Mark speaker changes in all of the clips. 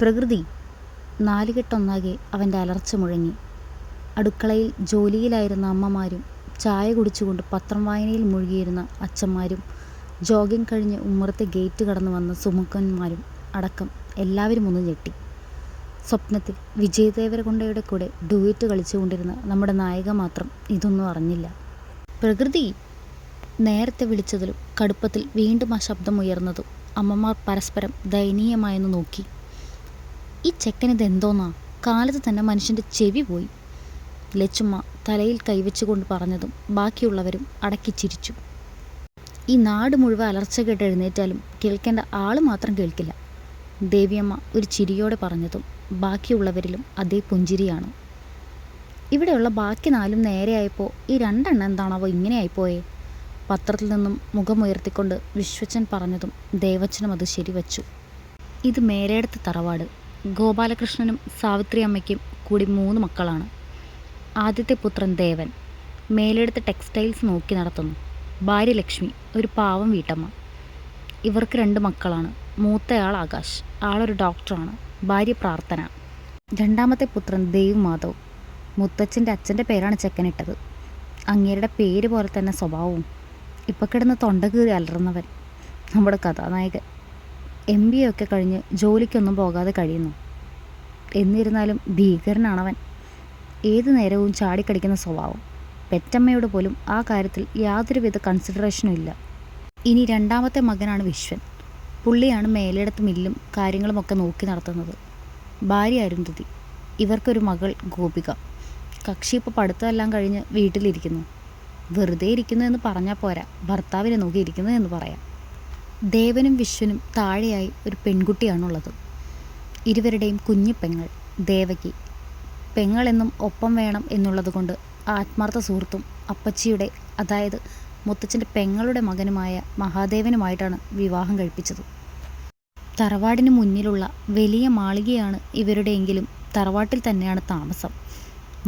Speaker 1: പ്രകൃതി നാലുകെട്ടൊന്നാകെ അവന്റെ അലർച്ച മുഴങ്ങി. അടുക്കളയിൽ ജോലിയിലായിരുന്ന അമ്മമാരും ചായ കുടിച്ചുകൊണ്ട് പത്രം വായനയിൽ മുഴുകിയിരുന്ന അച്ഛന്മാരും ജോഗിങ് കഴിഞ്ഞ് ഉമ്മറത്തെ ഗേറ്റ് കടന്നു വന്ന സുമുഖന്മാരും അടക്കം എല്ലാവരും ഒന്ന് ഞെട്ടി. സ്വപ്നത്തിൽ വിജയ് ദേവരകൊണ്ടയുടെ കൂടെ ഡുവറ്റ് കളിച്ചുകൊണ്ടിരുന്ന നമ്മുടെ നായിക മാത്രം ഇതൊന്നും അറിഞ്ഞില്ല. പ്രകൃതി! നേരത്തെ വിളിച്ചതിലും കടുപ്പത്തിൽ വീണ്ടും ആ ശബ്ദം ഉയർന്നതും അമ്മമാർ പരസ്പരം ദയനീയമായെന്ന് നോക്കി. ഈ ചെക്കനിത് എന്തോന്നാ? കാലത്ത് തന്നെ മനുഷ്യന്റെ ചെവി പോയി. ലച്ചുമ്മ തലയിൽ കൈവച്ചുകൊണ്ട് പറഞ്ഞതും ബാക്കിയുള്ളവരും അടക്കി ചിരിച്ചു. ഈ നാട് മുഴുവൻ അലർച്ച കേട്ട് എഴുന്നേറ്റാലും കേൾക്കേണ്ട ആൾ മാത്രം കേൾക്കില്ല. ദേവിയമ്മ ഒരു ചിരിയോടെ പറഞ്ഞതും ബാക്കിയുള്ളവരിലും അതേ പുഞ്ചിരിയാണ്. ഇവിടെയുള്ള ബാക്കി നാലും നേരെയായപ്പോൾ ഈ രണ്ടെണ്ണം എന്താണാവോ ഇങ്ങനെയായിപ്പോയേ പത്രത്തിൽ നിന്നും മുഖമുയർത്തിക്കൊണ്ട് വിശ്വച്ചൻ പറഞ്ഞതും ദേവച്ചനും അത് ശരിവച്ചു. ഇത് മേലേടത്ത് തറവാട്. ഗോപാലകൃഷ്ണനും സാവിത്രി അമ്മയ്ക്കും കൂടി മൂന്ന് മക്കളാണ്. ആദ്യത്തെ പുത്രൻ ദേവൻ. മേലെടുത്ത് ടെക്സ്റ്റൈൽസ് നോക്കി നടത്തുന്നു. ഭാര്യ ലക്ഷ്മി ഒരു പാവം വീട്ടമ്മ. ഇവർക്ക് രണ്ട് മക്കളാണ്. മൂത്തയാൾ ആകാശ്. ആളൊരു ഡോക്ടറാണ്. ഭാര്യ പ്രാർത്ഥന. രണ്ടാമത്തെ പുത്രൻ ദേവ് മാധവ്. മുത്തച്ഛന്റെ അച്ഛന്റെ പേരാണ് ചെക്കനിട്ടത്. അങ്ങേരുടെ പേര് പോലെ തന്നെ സ്വഭാവവും. ഇപ്പം കിടന്ന് തൊണ്ട കീറി അലറുന്നവൻ. നമ്മുടെ കഥാനായകൻ. എം ബി എ ഒക്കെ കഴിഞ്ഞ് ജോലിക്കൊന്നും പോകാതെ കഴിയുന്നു. എന്നിരുന്നാലും ഭീകരനാണവൻ. ഏതു നേരവും ചാടിക്കടിക്കുന്ന സ്വഭാവം. പെറ്റമ്മയോട് പോലും ആ കാര്യത്തിൽ യാതൊരുവിധ കൺസിഡറേഷനും ഇല്ല. ഇനി രണ്ടാമത്തെ മകനാണ് വിശ്വൻ. പുള്ളിയാണ് മേലിടത്ത് മില്ലും കാര്യങ്ങളുമൊക്കെ നോക്കി നടത്തുന്നത്. ഭാര്യ അരുന്ധതി. ഇവർക്കൊരു മകൾ ഗോപിക. കക്ഷി ഇപ്പോൾ പഠിത്തമെല്ലാം കഴിഞ്ഞ് വീട്ടിലിരിക്കുന്നു. വെറുതെ ഇരിക്കുന്നു എന്ന് പറഞ്ഞാൽ പോരാ. ഭർത്താവിനെ നോക്കി ഇരിക്കുന്നു എന്ന് പറയാം. ദേവനും വിശ്വനും താഴെയായി ഒരു പെൺകുട്ടിയാണുള്ളത്. ഇരുവരുടെയും കുഞ്ഞു പെങ്ങൾ ദേവകി. പെങ്ങളെന്നും ഒപ്പം വേണം എന്നുള്ളതുകൊണ്ട് ആത്മാർത്ഥ സുഹൃത്തും അപ്പച്ചിയുടെ അതായത് മുത്തച്ഛന്റെ പെങ്ങളുടെ മകനുമായ മഹാദേവനുമായിട്ടാണ് വിവാഹം കഴിപ്പിച്ചത്. തറവാടിന് മുന്നിലുള്ള വലിയ മാളികയാണ് ഇവരുടെയെങ്കിലും തറവാട്ടിൽ തന്നെയാണ് താമസം.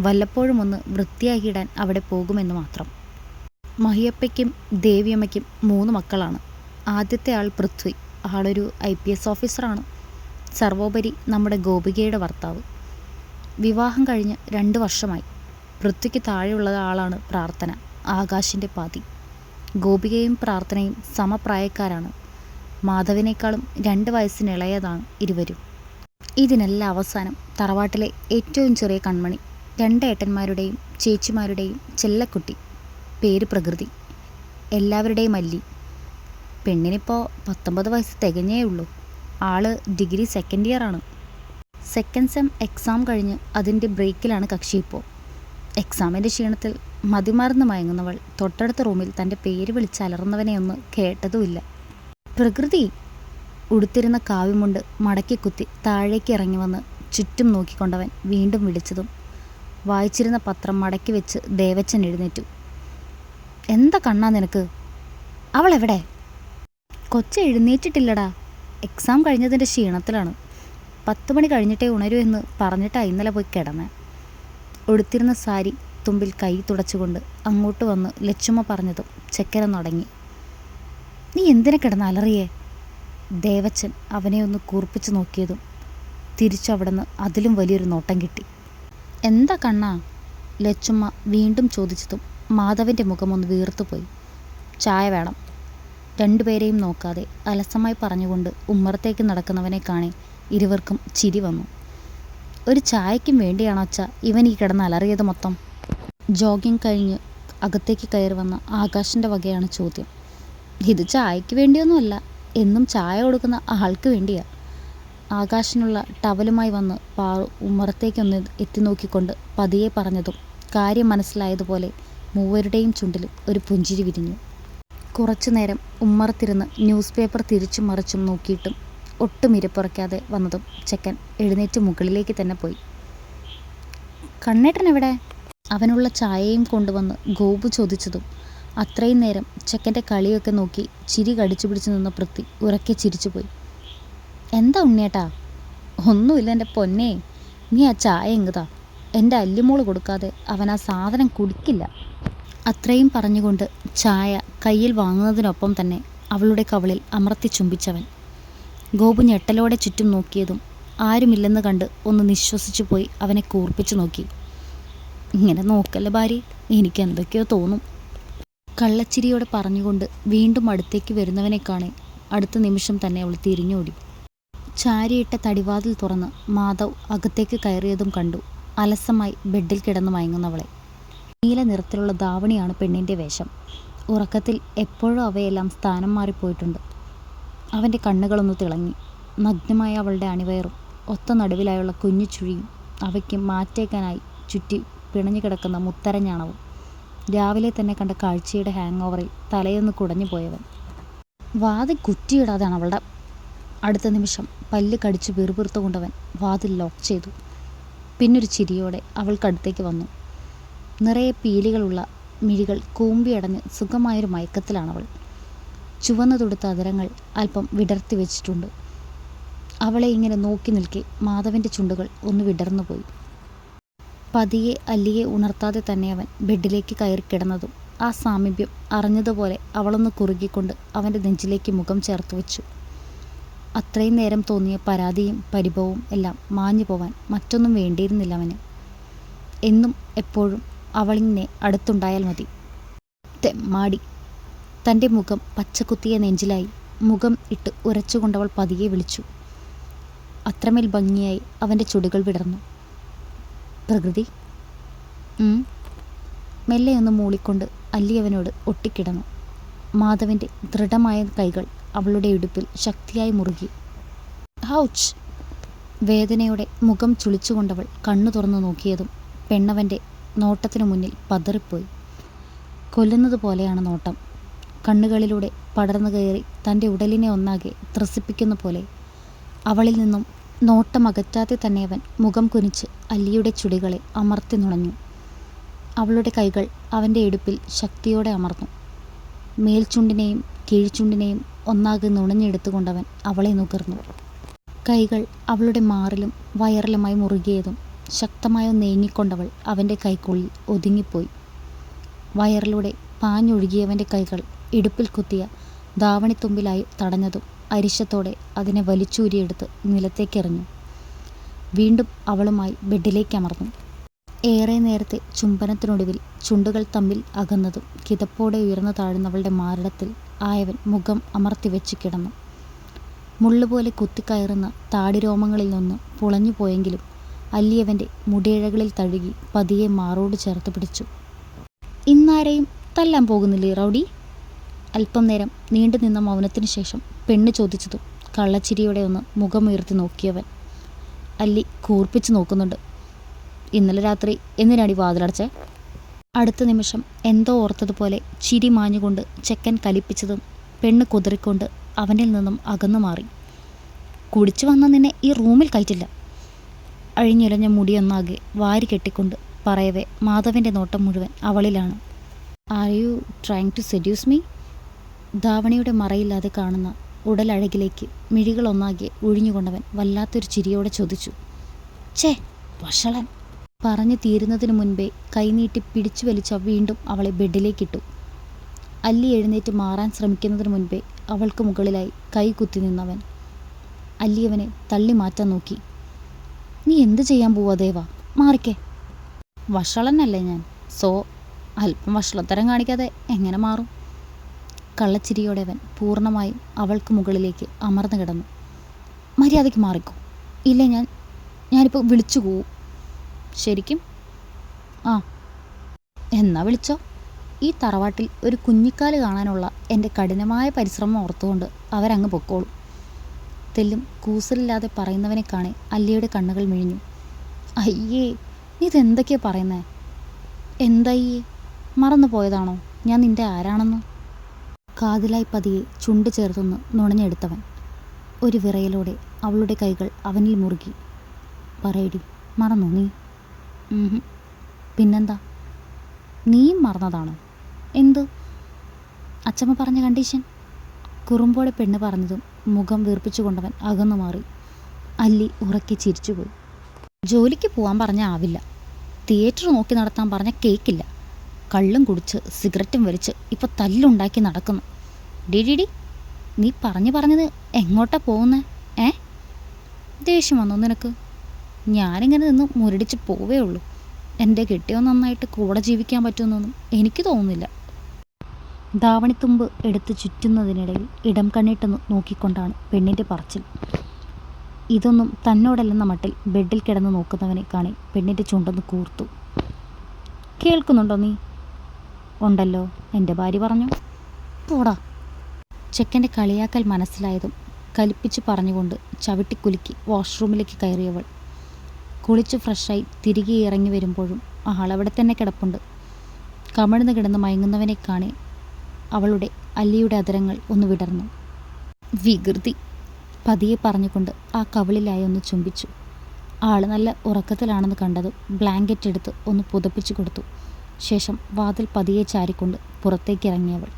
Speaker 1: വല്ലപ്പോഴും ഒന്ന് വൃത്തിയാക്കിയിടാൻ അവിടെ പോകുമെന്ന് മാത്രം. മഹിയപ്പയ്ക്കും ദേവിയമ്മയ്ക്കും മൂന്ന് മക്കളാണ്. ആദ്യത്തെ ആൾ പൃഥ്വി. ആളൊരു ഐ പി എസ് ഓഫീസറാണ്. സർവോപരി നമ്മുടെ ഗോപികയുടെ ഭർത്താവ്. വിവാഹം കഴിഞ്ഞ് രണ്ട് വർഷമായി. പൃഥ്വിക്ക് താഴെയുള്ള ആളാണ് പ്രാർത്ഥന ആകാശിന്റെ പാതി. ഗോപികയും പ്രാർത്ഥനയും സമപ്രായക്കാരാണ്. മാധവിനേക്കാളും രണ്ട് വയസ്സിന് ഇളയതാണ് ഇരുവരും. ഇതിനെല്ലാം അവസാനം തറവാട്ടിലെ ഏറ്റവും ചെറിയ കൺമണി രണ്ടേട്ടന്മാരുടെയും ചേച്ചിമാരുടെയും ചെല്ലക്കുട്ടി. പേര് പ്രകൃതി. എല്ലാവരുടെയും അല്ലി. പെണ്ണിനിപ്പോൾ പത്തൊമ്പത് വയസ്സ് തികഞ്ഞേ ഉള്ളൂ. ആൾ ഡിഗ്രി സെക്കൻഡ് ഇയർ ആണ്. സെക്കൻഡ് സെം എക്സാം കഴിഞ്ഞ് അതിന്റെ ബ്രേക്കിലാണ് കക്ഷി ഇപ്പോൾ എക്സാമിന്റെ ക്ഷീണത്തിൽ മതിമറന്ന് മയങ്ങുന്നവൾ തൊട്ടടുത്ത റൂമിൽ തന്റെ പേര് വിളിച്ച് അലർന്നവനെ ഒന്ന് കേട്ടതുമില്ല. പ്രകൃതി ഉടുത്തിരുന്ന കാവ്യമുണ്ട് മടക്കി കുത്തി താഴേക്ക് ഇറങ്ങി വന്ന് ചുറ്റും നോക്കിക്കൊണ്ടവൻ വീണ്ടും വിളിച്ചതും വായിച്ചിരുന്ന പത്രം മടക്കി വെച്ച് ദേവച്ചൻ എഴുന്നേറ്റു. എന്താ കണ്ണാ നിനക്ക്? അവളെവിടെ? കൊച്ച എഴുന്നേറ്റിട്ടില്ലടാ. എക്സാം കഴിഞ്ഞതിന്റെ ക്ഷീണത്തിലാണ്. പത്ത് മണി കഴിഞ്ഞിട്ടേ ഉണരൂ എന്ന് പറഞ്ഞിട്ടാണ് ഇന്നലെ പോയി കിടന്നെ. ഉടുത്തിരുന്ന സാരി തുമ്പിൽ കൈ തുടച്ചുകൊണ്ട് അങ്ങോട്ട് വന്ന് ലച്ചുമ്മ പറഞ്ഞതും ചെക്കര നടങ്ങി നീ എന്തിനെ കിടന്ന് അലറിയേ? ദേവച്ചൻ അവനെ ഒന്ന് കൂർപ്പിച്ച് നോക്കിയതും തിരിച്ചവിടുന്ന് അതിലും വലിയൊരു നോട്ടം കിട്ടി. എന്താ കണ്ണാ? ലച്ചുമ്മ വീണ്ടും ചോദിച്ചതും മാധവന്റെ മുഖമൊന്ന് വീർത്തുപോയി. ചായ വേണം. രണ്ടുപേരെയും നോക്കാതെ അലസമായി പറഞ്ഞുകൊണ്ട് ഉമ്മറത്തേക്ക് നടക്കുന്നവനെ കാണി ഇരുവർക്കും ചിരി വന്നു. ഒരു ചായയ്ക്കും വേണ്ടിയാണോ അച്ഛ ഇവൻ ഈ കിടന്ന് അലറിയത് മൊത്തം. ജോഗിങ് കഴിഞ്ഞ് അകത്തേക്ക് കയറി വന്ന ആകാശിന്റെ വകയാണ് ചോദ്യം. ഇത് ചായയ്ക്ക് വേണ്ടിയൊന്നുമല്ല എന്നും ചായ കൊടുക്കുന്ന ആൾക്ക് വേണ്ടിയാ. ആകാശിനുള്ള ടവലുമായി വന്ന് പാറു ഉമ്മറത്തേക്കൊന്ന് എത്തി നോക്കിക്കൊണ്ട് പതിയെ പറഞ്ഞതും കാര്യം മനസ്സിലായതുപോലെ മൂവരുടെയും ചുണ്ടിൽ ഒരു പുഞ്ചിരി വിരിഞ്ഞു. കുറച്ചു നേരം ഉമ്മറത്തിരുന്ന് ന്യൂസ് പേപ്പർ തിരിച്ചും മറിച്ചും നോക്കിയിട്ടും ഒട്ടും ഇരപ്പുറയ്ക്കാതെ വന്നതും ചെക്കൻ എഴുന്നേറ്റ് മുകളിലേക്ക് തന്നെ പോയി. കണ്ണേട്ടൻ എവിടെ? അവനുള്ള ചായയും കൊണ്ടുവന്ന് ഗോപു ചോദിച്ചതും അത്രയും നേരം ചെക്കന്റെ കളിയൊക്കെ നോക്കി ചിരി കടിച്ചു പിടിച്ചു നിന്ന പൃഥ്വി ഉറക്കെ ചിരിച്ചുപോയി എന്താ ഉണ്ണിയേട്ടാ? ഒന്നുമില്ല എന്റെ പൊന്നേ നീ ആ ചായ എങ്കുതാ എന്റെ അല്ലിമോൾ കൊടുക്കാതെ അവൻ ആ സാധനം കുടിക്കില്ല. അത്രയും പറഞ്ഞുകൊണ്ട് ചായ കയ്യിൽ വാങ്ങുന്നതിനൊപ്പം തന്നെ അവളുടെ കവളിൽ അമർത്തി ചുംബിച്ചവൻ. ഗോപു ഞെട്ടലോടെ ചുറ്റും നോക്കിയതും ആരുമില്ലെന്ന് കണ്ട് ഒന്ന് നിശ്വസിച്ചു പോയി അവനെ കൂർപ്പിച്ചു നോക്കി. ഇങ്ങനെ നോക്കല്ലേ ഭാര്യ? എനിക്ക് എന്തൊക്കെയോ തോന്നും. കള്ളച്ചിരിയോടെ പറഞ്ഞുകൊണ്ട് വീണ്ടും അടുത്തേക്ക് വരുന്നവനെ കാണെ അടുത്ത നിമിഷം തന്നെ അവൾ തിരിഞ്ഞോടി. ചാരിയിട്ട തടിവാതിൽ തുറന്ന് മാധവ് അകത്തേക്ക് കയറിയതും കണ്ടു. അലസമായി ബെഡിൽ കിടന്നു മയങ്ങുന്നവളെ. നീല നിറത്തിലുള്ള ധാവണിയാണ് പെണ്ണിന്റെ വേഷം. ഉറക്കത്തിൽ എപ്പോഴും അവയെല്ലാം സ്ഥാനം മാറിപ്പോയിട്ടുണ്ട്. അവന്റെ കണ്ണുകളൊന്ന് തിളങ്ങി. നഗ്നമായ അവളുടെ അണിവയറും ഒത്ത നടുവിലായുള്ള കുഞ്ഞു ചുഴിയും അവയ്ക്ക് മാറ്റേക്കാനായി ചുറ്റി പിണഞ്ഞു കിടക്കുന്ന മുത്തരഞ്ഞാണവും രാവിലെ തന്നെ കണ്ട കാഴ്ചയുടെ ഹാങ് ഓവറിൽ തലയൊന്ന് കുടഞ്ഞു പോയവൻ. വാതിൽ കുറ്റിയിടാതാണ് അവളുടെ. അടുത്ത നിമിഷം പല്ല് കടിച്ച് വെറുപിറുത്തുകൊണ്ടവൻ വാതിൽ ലോക്ക് ചെയ്തു. പിന്നൊരു ചിരിയോടെ അവൾക്കടുത്തേക്ക് വന്നു. നിറയെ പീലികളുള്ള മിഴികൾ കൂമ്പിയടഞ്ഞ് സുഖമായൊരു മയക്കത്തിലാണവൾ. ചുവന്നു തൊടുത്ത അതരങ്ങൾ അല്പം വിടർത്തി വെച്ചിട്ടുണ്ട്. അവളെ ഇങ്ങനെ നോക്കി നിൽക്കെ മാധവന്റെ ചുണ്ടുകൾ ഒന്ന് വിടർന്നുപോയി പതിയെ അല്ലിയെ ഉണർത്താതെ തന്നെ അവൻ ബെഡിലേക്ക് കയറി കിടന്നതും ആ സാമീപ്യം അറിഞ്ഞതുപോലെ അവളൊന്ന് കുറുകിക്കൊണ്ട് അവന്റെ നെഞ്ചിലേക്ക് മുഖം ചേർത്ത് വെച്ചു. അത്രയും നേരം തോന്നിയ പരാതിയും പരിഭവവും എല്ലാം മാഞ്ഞു പോവാൻ മറ്റൊന്നും വേണ്ടിയിരുന്നില്ല അവന്. എന്നും എപ്പോഴും അവളിങ്ങനെ അടുത്തുണ്ടായാൽ മതി. തെമ്മാടി തന്റെ മുഖം പച്ചക്കുത്തിയ നെഞ്ചിലായി മുഖം ഇട്ട് ഉരച്ചുകൊണ്ടവൾ പതിയെ വിളിച്ചു. അത്രമേൽ ഭംഗിയായി അവന്റെ ചുടുകൾ വിടർന്നു. പ്രകൃതി. മെല്ലെ ഒന്ന് മൂളിക്കൊണ്ട് അല്ലി അവനോട് ഒട്ടിക്കിടന്നു. മാധവന്റെ ദൃഢമായ കൈകൾ അവളുടെ ഇടുപ്പിൽ ശക്തിയായി മുറുകി. ഹൗച്ച് വേദനയോടെ മുഖം ചുളിച്ചുകൊണ്ടവൾ കണ്ണു തുറന്നു നോക്കിയതും പെണ്ണവന്റെ നോട്ടത്തിനു മുന്നിൽ പതറിപ്പോയി. കൊല്ലുന്നത് പോലെയാണ് നോട്ടം. കണ്ണുകളിലൂടെ പടർന്നു കയറി തന്റെ ഉടലിനെ ഒന്നാകെ ത്രസിപ്പിക്കുന്ന പോലെ അവളിൽ നിന്നും നോട്ടം അകറ്റാതെ തന്നെ അവൻ മുഖം കുനിച്ച് അല്ലിയുടെ ചുടികളെ അമർത്തി നുണഞ്ഞു. അവളുടെ കൈകൾ അവന്റെ ഇടുപ്പിൽ ശക്തിയോടെ അമർന്നു. മേൽചുണ്ടിനെയും കീഴ്ചുണ്ടിനെയും ഒന്നാകെ നുണഞ്ഞെടുത്തുകൊണ്ടവൻ അവളെ നുകർന്നു. കൈകൾ അവളുടെ മാറിലും വയറിലുമായി മുറുകിയതും ശക്തമായി നീങ്ങിക്കൊണ്ടവൾ അവന്റെ കൈക്കുള്ളിൽ ഒതുങ്ങിപ്പോയി. വയറിലൂടെ പാഞ്ഞൊഴുകിയവന്റെ കൈകൾ ഇടുപ്പിൽ കുത്തിയ ധാവണിത്തുമ്പിലായി തടഞ്ഞതും അരിശത്തോടെ അതിനെ വലിച്ചൂരിയെടുത്ത് നിലത്തേക്കെറിഞ്ഞു. വീണ്ടും അവളുമായി ബെഡിലേക്ക് അമർന്നു ഏറെ നേരത്തെ ചുംബനത്തിനൊടുവിൽ ചുണ്ടുകൾ തമ്മിൽ അകന്നതും കിതപ്പോടെ ഉയർന്നു താഴുന്നവളുടെ മാരടത്തിൽ ആയവൻ മുഖം അമർത്തി വെച്ച് കിടന്നു. മുള്ളുപോലെ കുത്തിക്കയറുന്ന താടിരോമങ്ങളിൽ നിന്ന് പുളഞ്ഞു പോയെങ്കിലും അല്ലിയവന്റെ മുടിയിഴകളിൽ തഴുകി പതിയെ മാറോട് ചേർത്ത് പിടിച്ചു. ഇന്നാരെയും തല്ലാൻ പോകുന്നില്ലേ റൗഡി? അല്പം നേരം നീണ്ടു നിന്ന മൗനത്തിന് ശേഷം പെണ്ണ് ചോദിച്ചതും കള്ളച്ചിരിയോടെ ഒന്ന് മുഖമുയർത്തി നോക്കിയവൻ അല്ലി കൂർപ്പിച്ച് നോക്കുന്നുണ്ട്. ഇന്നലെ രാത്രി എന്തിനാടി വാതിലടച്ചേ? അടുത്ത നിമിഷം എന്തോ ഓർത്തതുപോലെ ചിരി മാഞ്ഞുകൊണ്ട് ചെക്കൻ കലിപ്പിച്ചതും പെണ്ണ് കുതിറിക്കൊണ്ട് അവനിൽ നിന്നും അകന്നു മാറി. കുടിച്ചു വന്ന നിന്നെ ഈ റൂമിൽ കയറ്റില്ല അഴിഞ്ഞുലഞ്ഞ മുടിയൊന്നാകെ വാരി കെട്ടിക്കൊണ്ട് പറയവേ മാധവന്റെ നോട്ടം മുഴുവൻ അവളിലാണ്. Are you trying to seduce me ധാവണിയുടെ മറയില്ലാതെ കാണുന്ന ഉടലഴകിലേക്ക് മിഴികളൊന്നാകെ ഒഴിഞ്ഞുകൊണ്ടവൻ വല്ലാത്തൊരു ചിരിയോടെ ചോദിച്ചു ഛേ വഷളൻ. പറഞ്ഞു തീരുന്നതിന് മുൻപേ കൈനീട്ടി പിടിച്ചു വലിച്ച വീണ്ടും അവളെ ബെഡിലേക്കിട്ടു. അല്ലി എഴുന്നേറ്റ് മാറാൻ ശ്രമിക്കുന്നതിന് മുൻപേ അവൾക്ക് മുകളിലായി കൈ കുത്തി നിന്നവൻ. അല്ലി അവനെ തള്ളി മാറ്റാൻ നോക്കി. നീ എന്ത് ചെയ്യാൻ പോവാ ദേവ? മാറിക്കേ. വഷളനല്ലേ ഞാൻ? സോ അല്പം വഷളത്തരം കാണിക്കാതെ എങ്ങനെ മാറും? കള്ളച്ചിരിയോടെ അവൻ പൂർണമായും അവൾക്ക് മുകളിലേക്ക് അമർന്നു കിടന്നു. മര്യാദയ്ക്ക് മാറിക്കോ. ഇല്ലേ ഞാൻ? ഞാനിപ്പോൾ വിളിച്ചു പോവും. ശരിക്കും? ആ. എന്നാ വിളിച്ചോ? ഈ തറവാട്ടിൽ ഒരു കുഞ്ഞിക്കാൽ കാണാനുള്ള എന്റെ കഠിനമായ പരിശ്രമം ഓർത്തുകൊണ്ട് അവരങ്ങ് പൊക്കോളും. തെല്ലും കൂസലില്ലാതെ പറയുന്നവനെ കാണെ അല്ലിയുടെ കണ്ണുകൾ മിഴിഞ്ഞു. അയ്യേ നീ ഇതെന്തൊക്കെയാ പറയുന്നേ? എന്തായ്യേ? മറന്നു പോയതാണോ ഞാൻ നിന്റെ ആരാണെന്ന്? കാതിലായി പതിയെ ചുണ്ട് ചേർത്തൊന്ന് നുണഞ്ഞെടുത്തവൻ. ഒരു വിറയലോടെ അവളുടെ കൈകൾ അവനിൽ മുറുകി. പറയടി മറന്നു നീ. പിന്നെന്താ? നീയും മറന്നതാണോ? എന്ത്? അച്ചമ്മ പറഞ്ഞ കണ്ടീഷൻ കുറുമ്പോടെ പെണ്ണ് പറഞ്ഞതും മുഖം വീർപ്പിച്ചു കൊണ്ടവൻ അകന്നു മാറി. അല്ലി ഉറക്കെ ചിരിച്ചുപോയി. ജോലിക്ക് പോകാൻ പറഞ്ഞ ആവില്ല. തിയേറ്റർ നോക്കി നടത്താൻ പറഞ്ഞ കേക്കില്ല. കള്ളും കുടിച്ച് സിഗരറ്റും വലിച്ച് ഇപ്പോൾ തല്ലുണ്ടാക്കി നടക്കുന്നു. ഡി ഡി ഡി നീ പറഞ്ഞു പറഞ്ഞത് എങ്ങോട്ടാ പോകുന്നേ? ഏ? ദേഷ്യം വന്നോ നിനക്ക്? ഞാനിങ്ങനെ നിന്ന് മുരടിച്ച് പോവേ ഉള്ളൂ എന്റെ കെട്ടിയോ നന്നായിട്ട് കൂടെ ജീവിക്കാൻ പറ്റുമെന്നൊന്നും എനിക്ക് തോന്നുന്നില്ല. ധാവണിത്തുമ്പ് എടുത്ത് ചുറ്റുന്നതിനിടയിൽ ഇടം കണ്ണിട്ട് നോക്കിക്കൊണ്ടാണ് പെണ്ണിന്റെ പറച്ചിൽ. ഇതൊന്നും തന്നോടല്ലെന്ന മട്ടിൽ ബെഡിൽ കിടന്ന് നോക്കുന്നവനെ കാണി പെണ്ണിന്റെ ചുണ്ടൊന്ന് കൂർത്തു. കേൾക്കുന്നുണ്ടോ നീ? ഉണ്ടല്ലോ എന്റെ ഭാര്യ പറഞ്ഞു. പോടാ. ചെക്കന്റെ കളിയാക്കൽ മനസ്സിലായതും കലിപ്പിച്ച് പറഞ്ഞുകൊണ്ട് ചവിട്ടിക്കുലുക്കി വാഷ്റൂമിലേക്ക് കയറിയവൾ. കുളിച്ച് ഫ്രഷായി തിരികെ ഇറങ്ങി വരുമ്പോഴും ആളവിടെ തന്നെ കിടപ്പുണ്ട്. കമിഴ്ന്ന് കിടന്ന് മയങ്ങുന്നവനെ കാണി അവളുടെ അല്ലിയുടെ അതരങ്ങൾ ഒന്ന് വിടർന്നു. വികൃതി. പതിയെ പറഞ്ഞുകൊണ്ട് ആ കവിളിലായി ഒന്ന് ചുംബിച്ചു. ആൾ നല്ല ഉറക്കത്തിലാണെന്ന് കണ്ടതും ബ്ലാങ്കറ്റ് എടുത്ത് ഒന്ന് പുതപ്പിച്ചു കൊടുത്തു. ശേഷം വാതിൽ പതിയെ ചാരിക്കൊണ്ട് പുറത്തേക്ക് ഇറങ്ങിയവൾ.